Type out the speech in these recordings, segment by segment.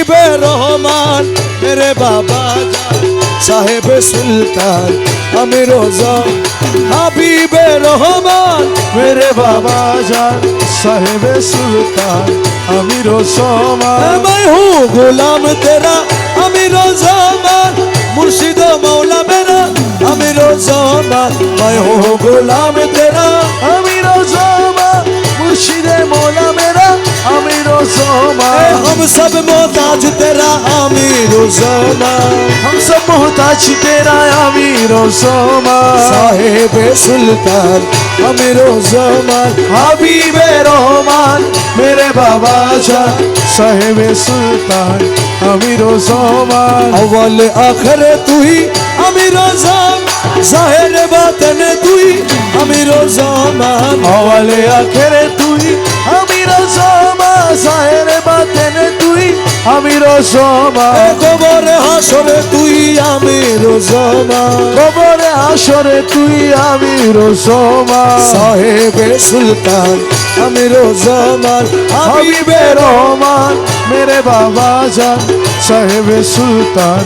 হাবিবে রহমান মেরে বাবা জান সাহেব সুলতান আমি রোজা হাবিবে রহমান मेरे बाबा जान साहेब सुल्तान अमीर सोमा मैं हूँ गुलाम तेरा अमीर जमान मुर्शिद मौला मेरा अमीर जमान मैं हूँ गुलाम तेरा अमीर सोमा मुर्शिदे मौला मेरा अमीर सोमा हम सब मोहताज तेरा आमीर सोमा हम सब मोहताज तेरा आमीर सोमा साहेब सुल्तान अमीर सोमान बे रोमान मेरे बाबा जा साहेब सुल्तान अमीर सोमान अवल आखिर तू ही अमीर सोमान ज़ाहिर बातन तू ही अमीर सोमान अवल आखिर तू ही अमीर सोमान সাহের বাতেন তুই আমির সোমা এ কবর হাসরে তুই আমির জমান কবরে আসরে তুই আমির সোমা সাহেবে সুলতান আমির জমান হাবিবে রহমান মেরে বাবা জান সাহেব সুলতান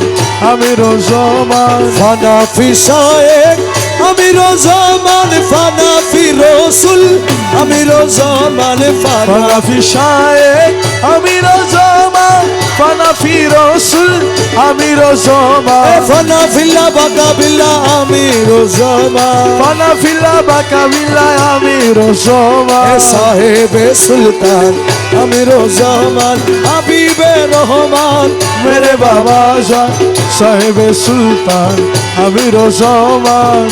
আমির সোমান ফানা ফিসায়েক আমির জমান ফানা ফি রসুল আমির জমান ফানা ফানাফি শায়েক আমির সোমা ফানাফি রসুল আমির সোমা এ ফানা ফিল্লা বাকা বিল্লা আমির জমান ফানাফিল্লা বাকাবিল্লা আমির সোমা এ সুলতান আমিরো জামান হাবিবে রহমান। মেরে বাবা শাহ সাহেবে সুলতান আমিরো। জামান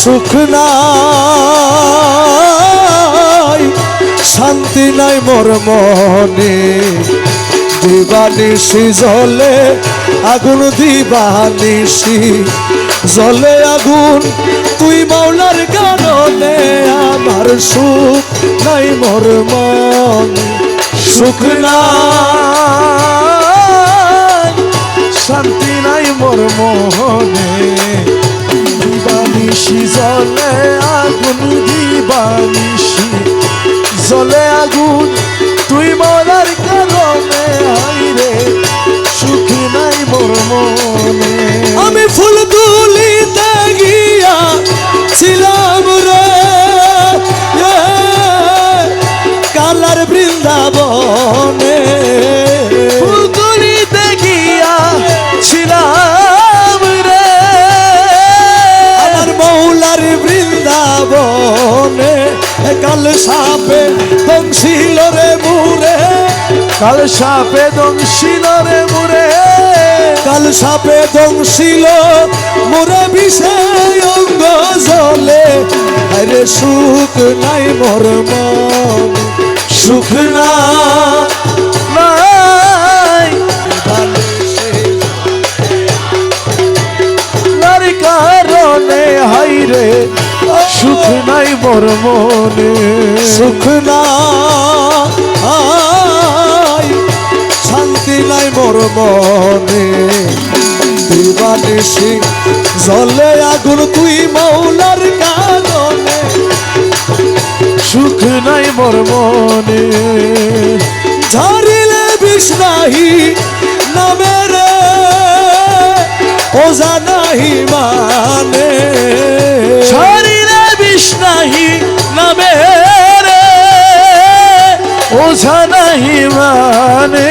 সুখ নাই, শান্তি নাই মোর মনে। দিবানিসি জলে আগুন দিবানিসি জলে আগুন, তুই মাওলার কারণে আমার সুখ নাই মোর মন। সুখ নাই, শান্তি নাই মোর মোহনে দিবানিশি জলে আগুন, দিবানিশি জলে আগুন, তুই মরার কারণে হাইরে সুখ নাই মোর মনে। আমি ফুল গিয়া ছিলাম রে কালার বৃন্দাবনে। ফুলকলিতে গিয়া ছিলাম রে। আমার মৌলার বৃন্দাবনে কাল সাপে দংশিল রে মুরে কাল সাপে দংশিল রে মুরে। কাল সাপে দংশিল, মোরে বিষয় অঙ্গ জলে। আরে সুখ নাই মোর মন, সুখ না সুখ নাই মোর মনে। সুখ শান্তি নাই মোর মনে। দিবানিসি জলে আগুন তুই মৌলার কারণে সুখ নাই মোর মনে। ঝারিলে বিষ নাহি নামের ওজা নাহি মানে। শরীরে বিষ নাহি নামে রে ওঝা নাহি মানে।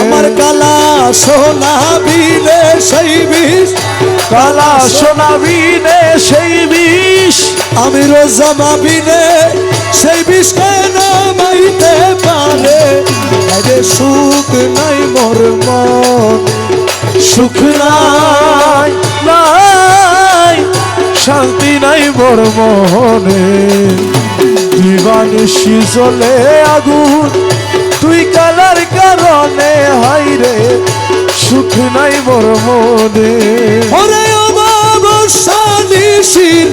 আমার কালা সোনা বিলে সেই বিষ। কালা শোনাবি নে সেই বিষ। আমি রোজা মাবিনে সেই বিষ কেন মাইতে পারে? আরে সুখ নাই মোর মন। সুখ নাই নাই। শান্তি নাই বড় মনে দিবানিশি জলে আগুন, তুই কালার কারণে হাইরে সুখ নাই বড় মনে। ওরে নিশির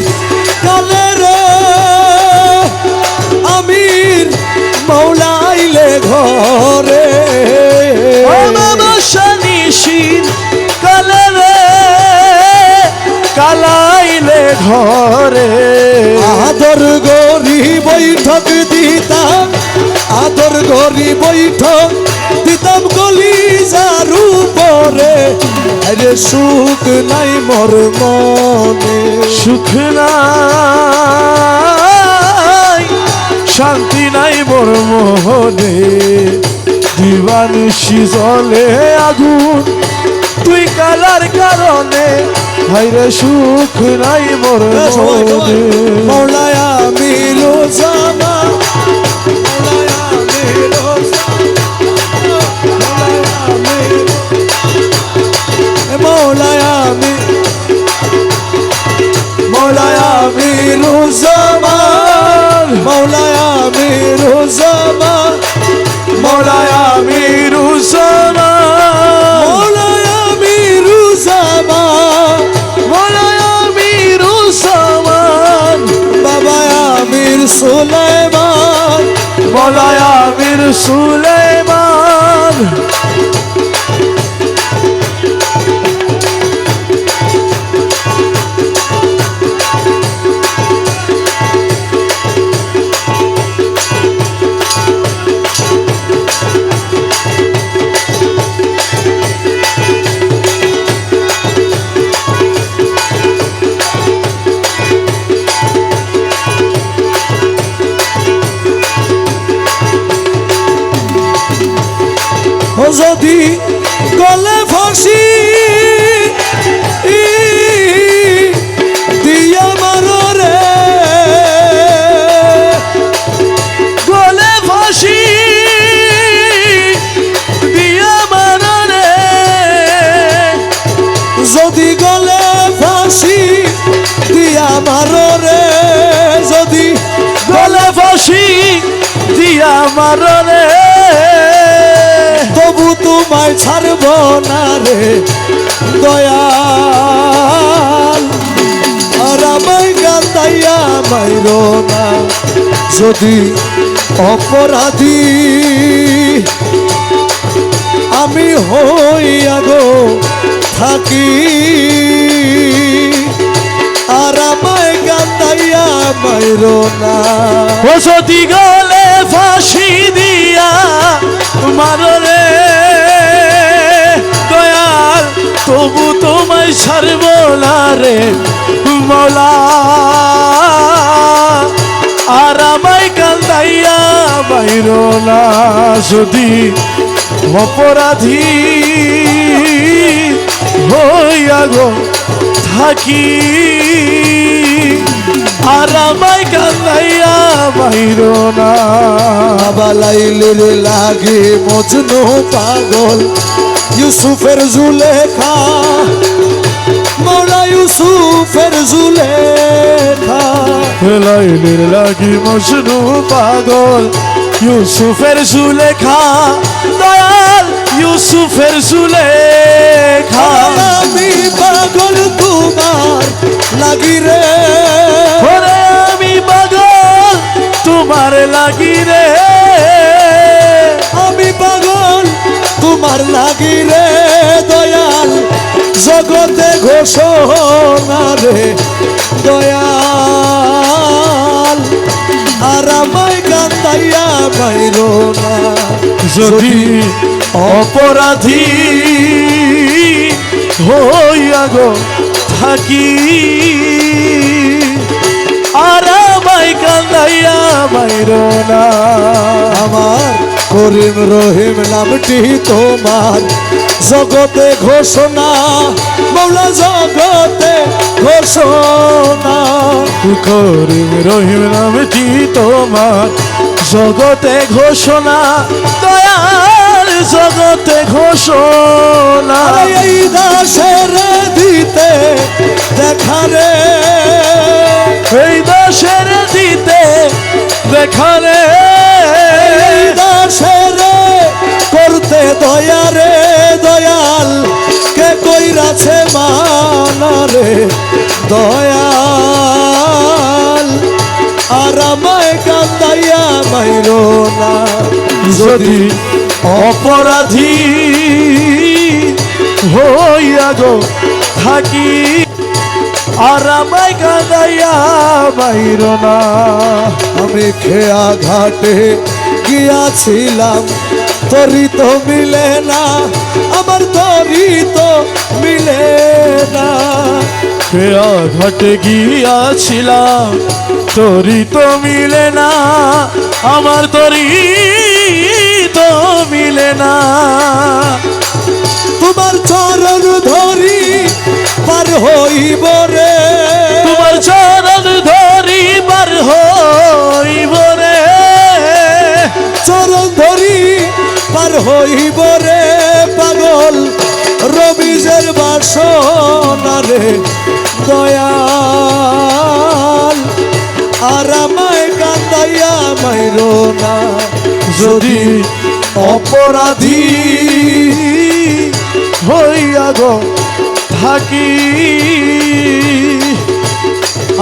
ঘরে। আদর গরি বৈঠক দিতাম আদর ঘড়ি বৈঠক দিতাম গলি যার উপরে। আরে সুখ নাই মোর মনে। সুখ নাই শান্তি নাই মোর মোহনে দিবানিশি জলে আগুন তুই কালার কারণে হাইরে সুখ নাই মোর মনে। আমির যদি গলে ফাঁসি দিয়া মারো গলে ফাঁসি, দিয়া যদি গলে ফাঁসি, দিয়া মারো যদি গলে ফাঁসি, দিয়া তবু তোমায় ছাড়ব না রে, দয়াল। মাইরো না, যদি অপরাধী। আমি হইয়া গো থাকি, আর আমায় গান্দাইয়া মাইরো না। ও যদি গলে ফাঁসি দিয়া মানরে তোমায় ছাড়ব না রে মৌলা। আর আমায় কান্দাইয়া বাইর না যদি অপরাধী হইয়া গো থাকি। আর আমায় কান্দাইয়া বাইর না বালাইলের লাগে মজনু পাগল। ইউসুফের জুলেখা ইউসুফের জুলেখা লাইলের লাগি মজনু পাগল। ইউসুফের সুলেখা দয়াল ইউসুফের সুলেখা আমি পাগল তোমার লাগি রে। আমি পাগল তোমার লাগি রে। আমি পাগল তোমার লাগি রে। জগতে ঘোষণা রে, দয়াল। আর আমায় কান্দাইয়া বাইর না। যদি অপরাধী হইয়া গো থাকি, আর আমায় কান্দাইয়া বাইর না। আমার করিম রহিম নামটি তোমার জগতে ঘোষণা মৌলা জগতে ঘোষণা। করিম রহিম নামটি তোমার? জগতে ঘোষণা দয়াল জগতে ঘোষণা। এই দাসের দিতে দেখারে এই দাসের দিতে দেখারে দাসের করতে দয়ারে দয়াল। কে কইরাছে মানারে দয়াল? আর আমায় কান্দাইয়া মাইরো না। যদি অপরাধী হইয়া গো থাকি, আর আমায় কাঁদাইয়া বাইর না। আমি খেয়া ঘাটে গিয়াছিলাম তরি তো মিলে না, আমার তরি তো মিলে না। কেয়া ঘাটে গিয়াছিলাম তোরি তো মিলে না, আমার তোরি তো মিলে না। তোমার চরণ ধরি পার হইব রে। তোমার চরণ ধরি বার হইব হইব রে পাগল, রবিজের বাসনা রে দয়াল। আর আমায় কান্দাইয়া মাইরো না, যদি অপরাধী হইয়া গো থাকি।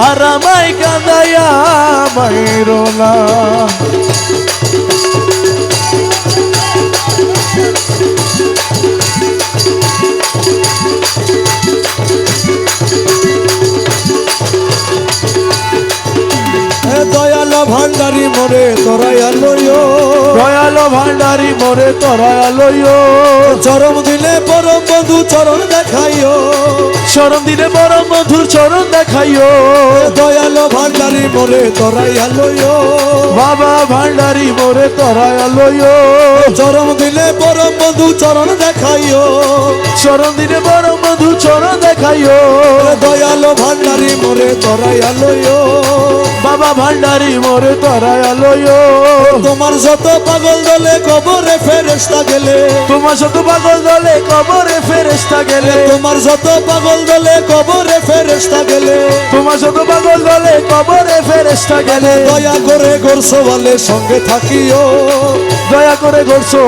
আর আমায় কাঁদাইয়া মাইরো না। মরে তোরাইয়া লইও দয়ালো ভান্ডারি মোরে তোরা লইও চরম দিলে পরম বন্ধু চরণ দেখাইও। চরণ দিনে বড় মধুর চরণ দেখাইও। দয়াল ভান্ডারি মরে তোরাইয়া লইও বাবা ভান্ডারি মোরে তোরা লইও চরম দিলে পরম বন্ধু চরণ দেখাইও। চরণ দিনে বড় মধুর চরণ দেখাইও। দয়াল ভান্ডারি মরে তোরাইয়া লইও বাবা ভান্ডারি মোরে তোরা লইও তোমার যত পাগল দলে কবরে ফেরেস্তা গেলে। তোমার সাথে পাগল দলে কবরে ফেরেস্তা গেলে। তোমার যত পাগল দলে কবরে ফেরেস্তা গেলে। তোমার সাথে পাগল দলে কবরে ফেরেস্তা গেলে। দয়া করে গোরসওয়ালে সঙ্গে থাকিও। দয়া করে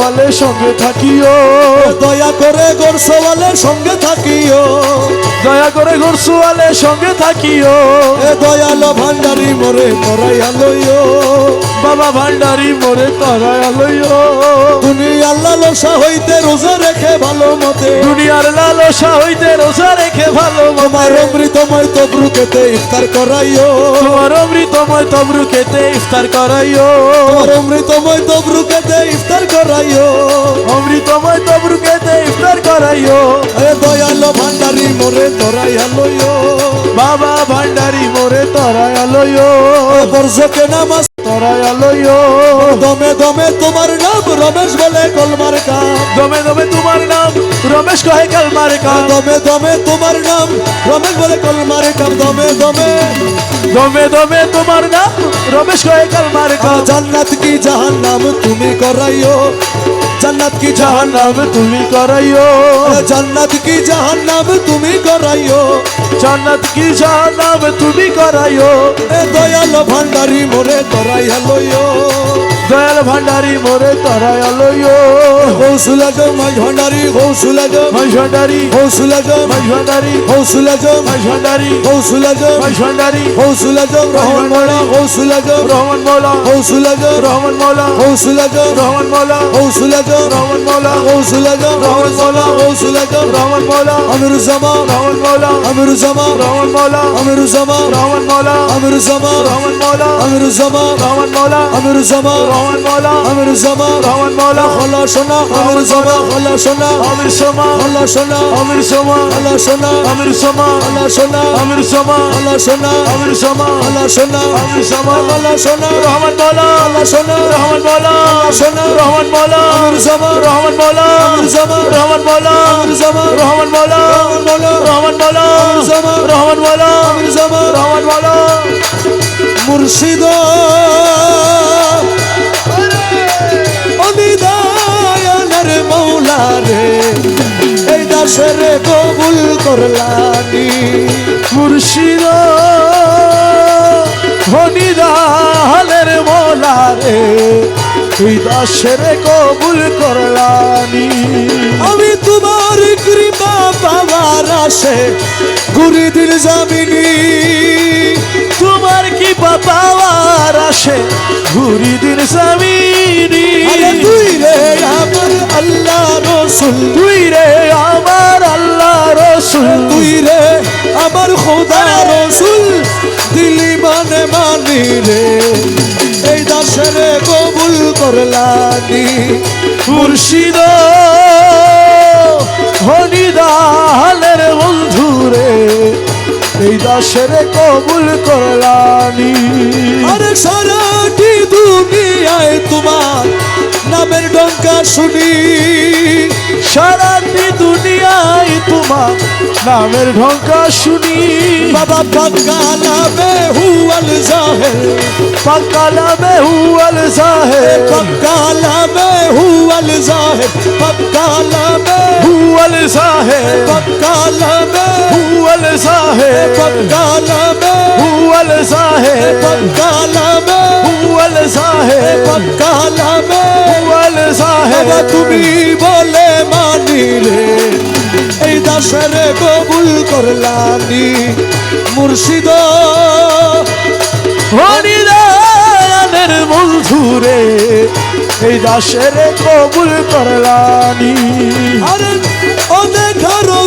আলে সঙ্গে থাকিও। দয়া করে গোরসওয়ালে সঙ্গে থাকিও। দয়া করে ঘরছো আলে সঙ্গে থাকিও। এ দয়াল ভান্ডারি মরে তোরাইয়া লইও। বাবা ভান্ডারি মোরে তোরা লইও দুনিয়া লালসা হইতে রোজা রেখে ভালো মতে। দুনিয়ার লালসা হইতে রোজা রেখে ভালো তোমার অমৃতময় তবরুকেতে ইফতার করাইও। তোমার অমৃতময় তবরু খেতে ইফতার করাইও। তোমার অমৃতময় তবরুকেতে ইফতার করাইও। অমৃতময় তবরু খেতে ইফতার করাইও। এ দয়াল ভান্ডারি মরে তোরাইয়া লইও বাবা ভান্ডারি মোরে তোরা লইও বর্ষকে নামাজ তোরা লইও দমে দমে তোমার নাম রমেশ বলে কলমার কাম দমে দমে তোমার নাম রমেশ কহে কলমার কাম দমে দমে তোমার নাম রমেশ বলে কলমার কাম দমে দমে দমে দমে তোমার নাম রমেশ কহে কলমার জান্নাত কি জাহান্নাম? তুমি করাইও। জান্নাত কি জাহান জাহান্নাম নাম তুমি করাইও? জান্নাত কি জাহান্নাম তুমি করাইও? জান্নাত কি জাহান নাম তুমি করাইও? এ দয়াল ভান্ডারি মোরে করাইয়া লইও দয়াল ভান্ডারি মোরে তোরা লইও কৌশুলা গো মাই ভান্ডারি কৌশুলা গো মাই ভান্ডারি। কৌশুলা গো মাই ভান্ডারি। কৌশুলা গো মাই ভান্ডারি। কৌশুলা গো মাই ভান্ডারি। কৌশুলা গো রহমান মোলা কৌশুলা গো রহমান মৌলা। কৌশুলা গো রহমান মৌলা। কৌশুলা গো রহমান মৌলা। কৌশুলা গো রহমান মৌলা কৌশুলা গো রহমান মৌলা কৌশুলা গো রহমান মৌলা আমির জামা রহমান মৌলা আমির জামা রহমান মৌলা আমির জামা রহমান মৌলা আমির জামা রহমান মৌলা আমির জামা রহমান মৌলা আমির জামা রহমান মৌলা আমির জামা রহমান মৌলা হলা সোনা আমির জামা হলা সোনা আমির সমা হলা সোনা আমির সমা হলা সোনা আমির সমা হলা সোনা আমির সমা হলা সোনা আমির সমা হলা সোনা আমির সমা হলা সোনা রহমান মৌলা হলা সোনা রহমান মৌলা সোনা রহমান মৌলা আমির জামা রহমান মৌলা। আমির জামা রহমান মৌলা। আমির জামা রহমান মৌলা। মৌলা। রহমান মৌলা। আমির জামা রহমান মৌলা। আমির রহমান মৌলা। মুর্শিদ অনিদায়নের মৌলা রে এই দাসের কবুল করলানি। মুর্শিদ হনিদানের মোলা রে তুই দাসের কবুল করলানি। আমি তোমার কৃপা পাওয়ার আসে ঘুরি দিল জামিনী তোমার কি পাওয়ার আসে ঘুরি দিন আরে তুই রে আমার আল্লাহ রসুল। তুই রে আমার আল্লাহ রসুল। তুই রে আমার খোদা রসুল। রে, এই দাসের কবুল করলানি মুর্শিদ হরিদালের বন্ধুরে এই দাসের কবুল করলানি আরে সারাটি দুনিয়ায় তোমার নামের ডঙ্কা শুনি। সারাটি দুনিয়ায় তোমার নামের ঢঙ্কা শুনি। হুয়াল জাহের পাক্কা নামে হুয়াল সাহেব পাক্কা নামে হুয়াল জাহের পাক্কা নামে হুয়াল সাহেব পাক্কা নামে হুয়াল সাহেব পাক্কা নামে হুয়াল সাহেব পাক্কা নামে হুয়াল সাহেব পাক্কা নামে হুয়াল বাবা সাহেব তুমি বলে মানি রে দাসের কবুল করলানি মুর্শিদ। হরিদানের বন্ধুরে এই দাসের কবুল করলানি আরে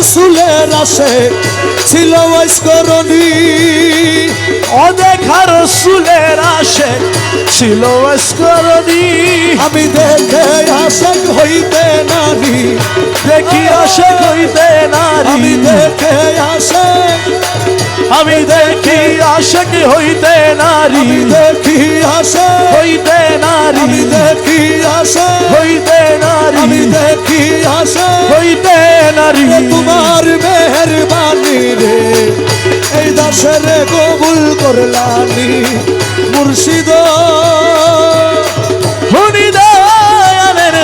রসুলের আসে, ছিল করণী অদেখার সুলের আসে, ছিল স্করণী আমি দেখে আশেক হইতে নারী, দেখি আসে কইতে নারী। আমি দেখে আশেক, আমি দেখি আশে হইতে নারী। দেখি আশেক, হইতে নারী। দেখি আশেক, হইতে নারী। দেখি আশেক হইতে নারী। তোমার মেহরবানি রে। এই দাসের কবুল করলানি মুর্শিদ।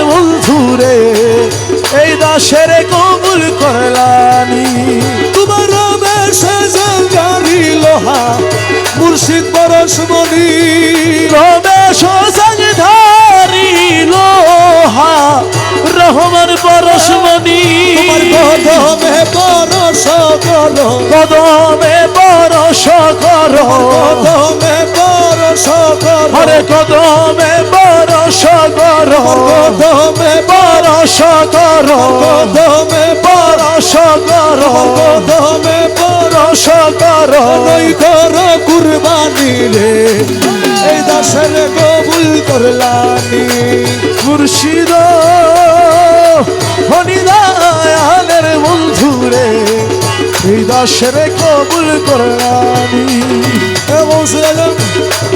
বন্ধুরে এই দাসের কবুল করলানি। তোমার বেশে জারি লোহা মুর্শিদ পরশমণি। রমেশ রহমান পরশমণি কদমে পরশ করো। কদমে পরশ কর। কদমে পরশ করো। হরে কদমে পরশ কর। কদমে পরশ কর। কদমে পরশ কর। কদমে পরশ কর। নই কর কুরবানি রে। এই দাসের মোর লাগে মুর্শিদা داشره قبول قرآنی غوثل علم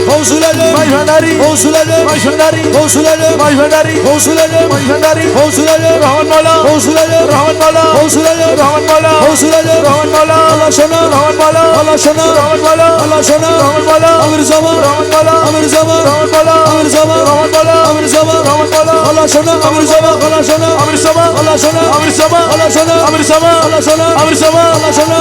غوثل علم مای فندری غوثل علم مای فندری غوثل علم مای فندری غوثل علم مای فندری غوثل علم رحمان مولا غوثل علم رحمان مولا غوثل علم رحمان مولا غوثل علم رحمان مولا الله شنا رحمان مولا الله شنا رحمان مولا الله شنا رحمان مولا امر زمان رحمان مولا امر زمان رحمان مولا امر زمان رحمان مولا امر زمان رحمان مولا الله شنا امر زمان الله شنا امر زمان الله شنا امر زمان الله شنا امر زمان الله شنا امر زمان الله شنا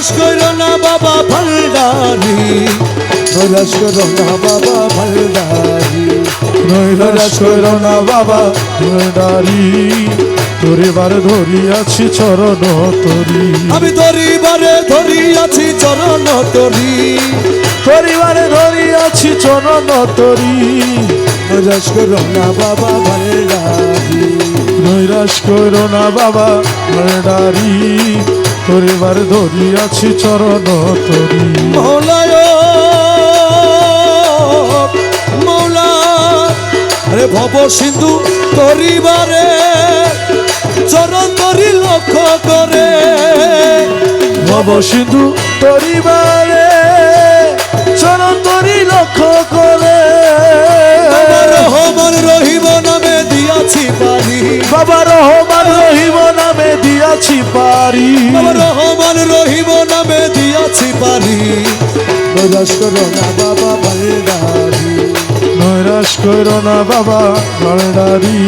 হরাস করো না বাবা ভালদারি। হরাস করো না বাবা ভালদারি। হরাস করো না বাবা ভালদারি। ধরিবার ধরিয়াছি, চরণ তরি। আমি ধরিবারে ধরিয়াছি, চরণ তরি। ধরিবারে ধরিয়াছি, চরণ তরি। নৈরাস করো না বাবা ভালদারি। নৈরাস করো না বাবা ভালদারি। তোরে বার ধরিয়াছি চরণ তরি মৌলায় মৌলা আরে ভব সিন্ধু তরিবারে চরণ তরি লক্ষ্য করে। ভব সিন্ধু তরিবারে চরণ তরি লক্ষ্য করে। রহমান রহিম নামে দিয়াছি বাড়ি বাবা রহমান রহিম নামে দিয়াছি পারি। বাবা রহমান রহিম নামে দিয়াছি পারি। নৈরাশ করো না বাবা ভান্ডারি নৈরাশ করো না বাবা ভান্ডারি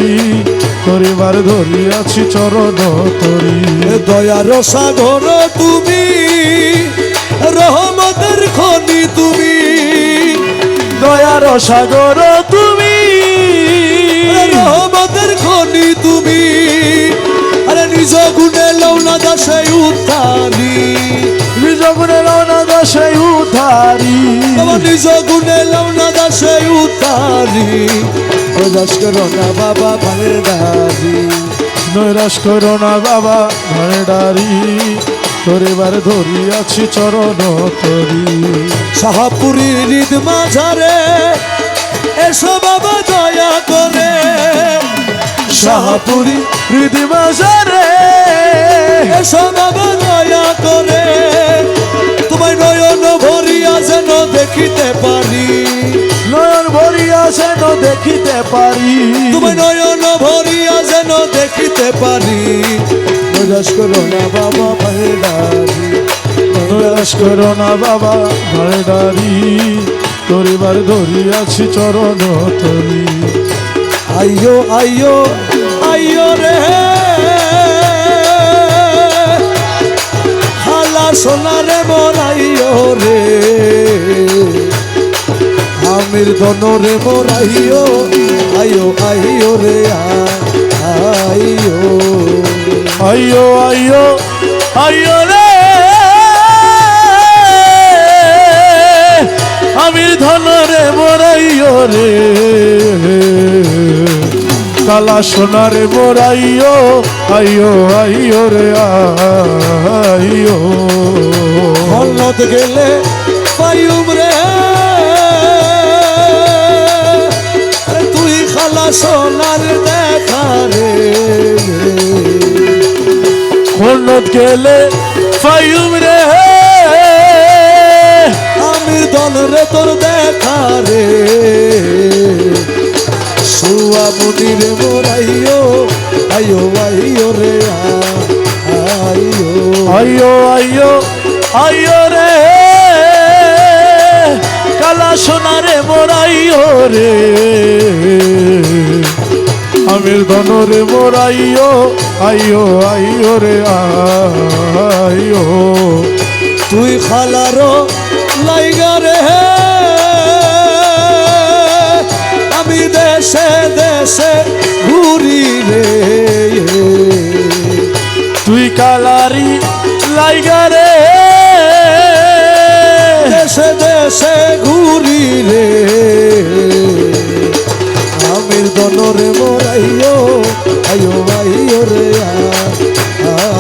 পরিবার ধরিয়াছি চরণ তরি। দয়ার সাগর তুমি রহমতের খনি তুমি। দয়ার সাগর তুমি রহমতের খনি তুমি। আরে নিজ গুণে লৌনা দাসে উত্তারি নিজ গুণে রওনা দশে উধারি বাবা নিজ গুণে লৌনা দাসে উত্তারি প্রদাস করো না বাবা ভান্ডারি নৈরাশ করো না বাবা ভান্ডারি পরিবার ধরিয়াছি চরণ তরি। শাহপুরি হৃদ মাঝারে এসো বাবা দয়া করে। শাহপুরি হৃদি বাজারে এসো বাবা দয়া করে। তোমায় নয়ন ভরিয়া যেন দেখিতে পারি। নয়ন ভরিয়া যেন দেখিতে পারি। তোমায় নয়ন ভরিয়া যেন দেখিতে পারি। নৈরাশ করো না বাবা ভান্ডারি নৈরাশ করো না বাবা ভান্ডারি পরিবার ধরিয়াছি চরণ তরি আইয়ো আইয়ো। সোনারে মোর আইয়ো রে। আমির দনরে মোর আইয়ো আইয়ো আইয়ো রে আ- আইয়ো আইয়ো আইয়ো আইয়ো রে। আমি ধনরে মোরাইও রে। কালা সোনারে মোরাইও আইয়ো আইয়ো রে আইয়ো হলত গেলে পাইম রে তুই খালা সোনার দেখা রে। খন্নত গেলে ফাইম রে আমির দল রে তোর দেখা রে। সুয়া মুনির মোরাইও, আইও আইও রে আ- আইয়ো। আইয়ো আইয়ো রে। কালা সোনারে মোরাইও রে। আমির ধনরে মোরাইও আইয়ো আইয়ো রে, আইয়ো। তুই খালার লাইগা রে। আমি দেশে দেশে ঘুরি রে। তুই কালারি লাইগা রে। দেশে দেশে ঘুরি রে। আমির দনরে মোরাইও আইও আইও রে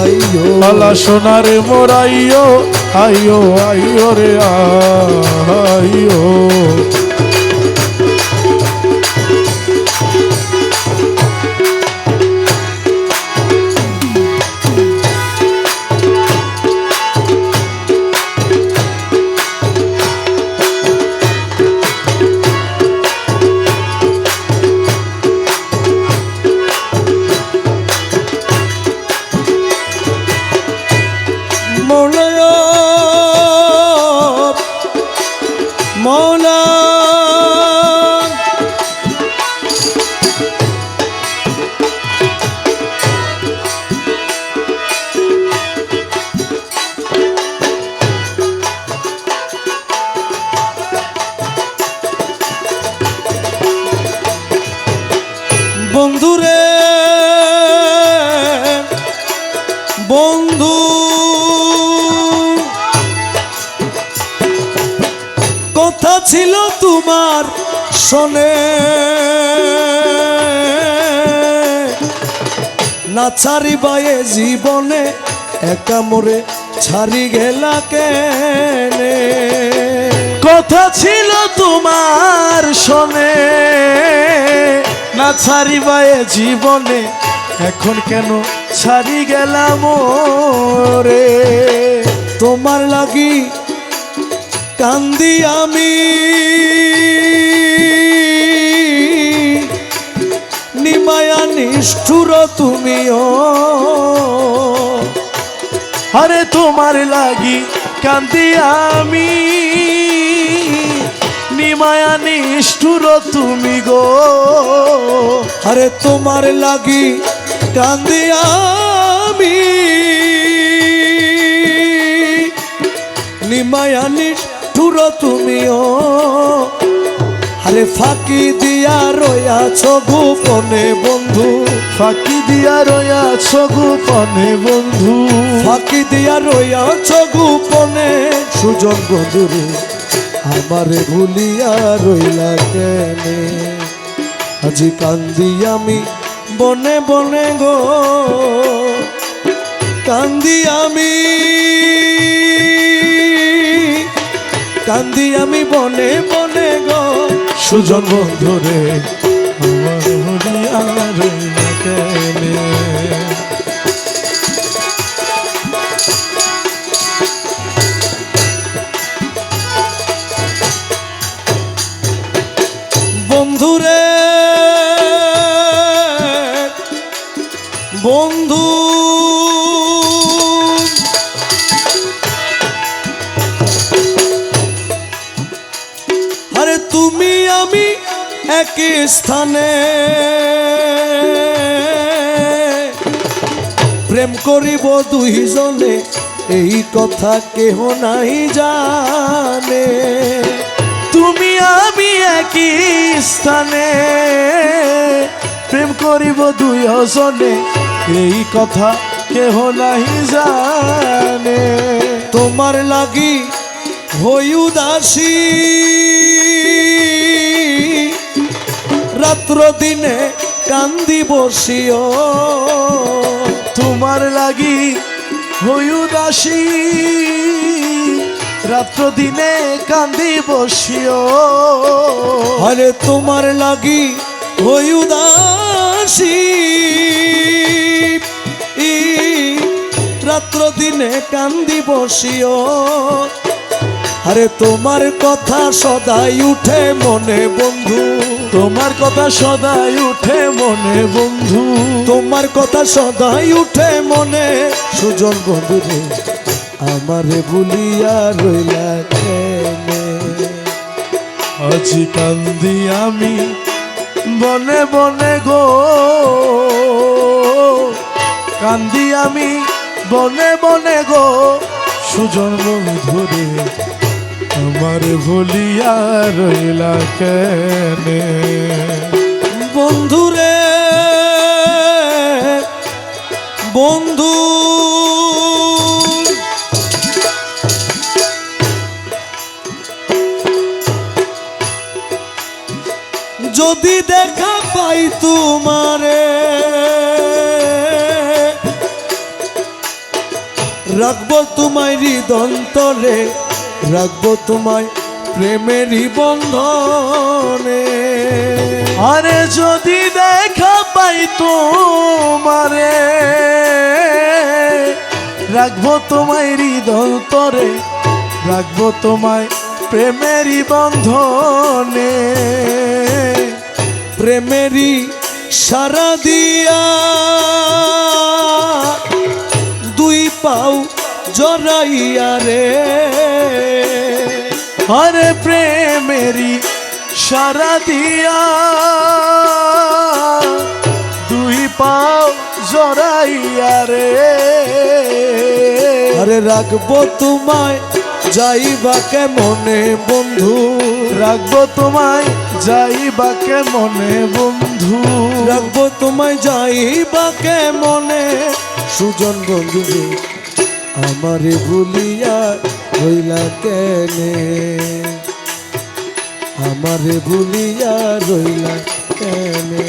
আইও কালা সোনারে মোরাইও আইয়ো আইয়ো রে আইয়ো শোনে। না ছাড়ি বায়ে জীবনে, একা মোরে ছাড়ি গেলা কেনে? কথা ছিল তোমার শোনে। না ছাড়িবায়ে জীবনে, এখন কেন ছাড়ি গেলাম রে তোমার লাগি কান্দি আমি। নিষ্ঠুর তুমিও। আরে তোমার লাগি কান্দি আমি। নিমায়া নিষ্ঠুর তুমি গো। আরে তোমার লাগি কান্দি আমি। নিমায়ানি ঠুর তুমিও। আরে ফাঁকি দিয়া রয়াছ গোপনে বন্ধু। ফাঁকি দিয়া রয়াছ গোপনে বন্ধু। ফাঁকি দিয়া রয়াছ গোপনে। সুজন বন্ধুরে আমারে ভুলিয়া রইলা কেনে? আজি কান্দি আমি বনে বনে গো। কান্দি আমি কান্দি আমি বনে সুজন বন্ধুরে আমার ভুলিয়া একই স্থানে। প্রেম করিব দুইজনে, এই কথা কেহ নাই জানে। তুমি, আমি একই স্থানে। প্রেম করিব দুই হসনে এই কথা কেহ নাহি জানে। তোমার লাগি হই উদাসী। রাত্র দিনে কান্দি বসিও। তোমার লাগি হই উদাসী। রাত্র দিনে কান্দি বসিও। আরে তোমার লাগি উদাসী। ই, রাত্র দিনে কান্দি বসিও। আরে তোমার কথা সদাই উঠে মনে বন্ধু। তোমার কথা সদাই উঠে মনে, বন্ধু। তোমার কথা সদাই উঠে মনে, সুজন বন্ধুরে, আমারে ভুলিয়া রইলা আজি কান্দি আমি বনে বনে গো। কান্দি আমি বনে বনে গো, সুজন বন্ধুরে। আমার ভুলিয়া রইলা কেনে? বন্ধুরে বন্ধু। যদি দেখা পাই তোমারে রাখব তোমায় হৃদন্তরে। রাখব তোমায় প্রেমেরই বন্ধনে। আরে যদি দেখা পাই তোমারে, রাখব তোমায় হৃদয় তরে রাখব তোমায় প্রেমেরই বন্ধনে। প্রেমেরই সারা দিয়া দুই পাও জড়াইয়া রে। আরে প্রেমেরই সারা দিয়া। দুই পাও জড়াইয়া রে। আরে রাখব তোমায় যাইবা মনে বন্ধু? রাখব তোমায় যাইবাকে মনে বন্ধু? রাখব তোমায় যাইবা মনে সুজন বন্ধু আমারে ভুলিয়া রইলা কেনে? আমার ভুলিয়া রইলা কেনে?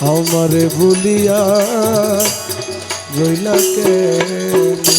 আমার ভুলিয়া রইলা কেনে?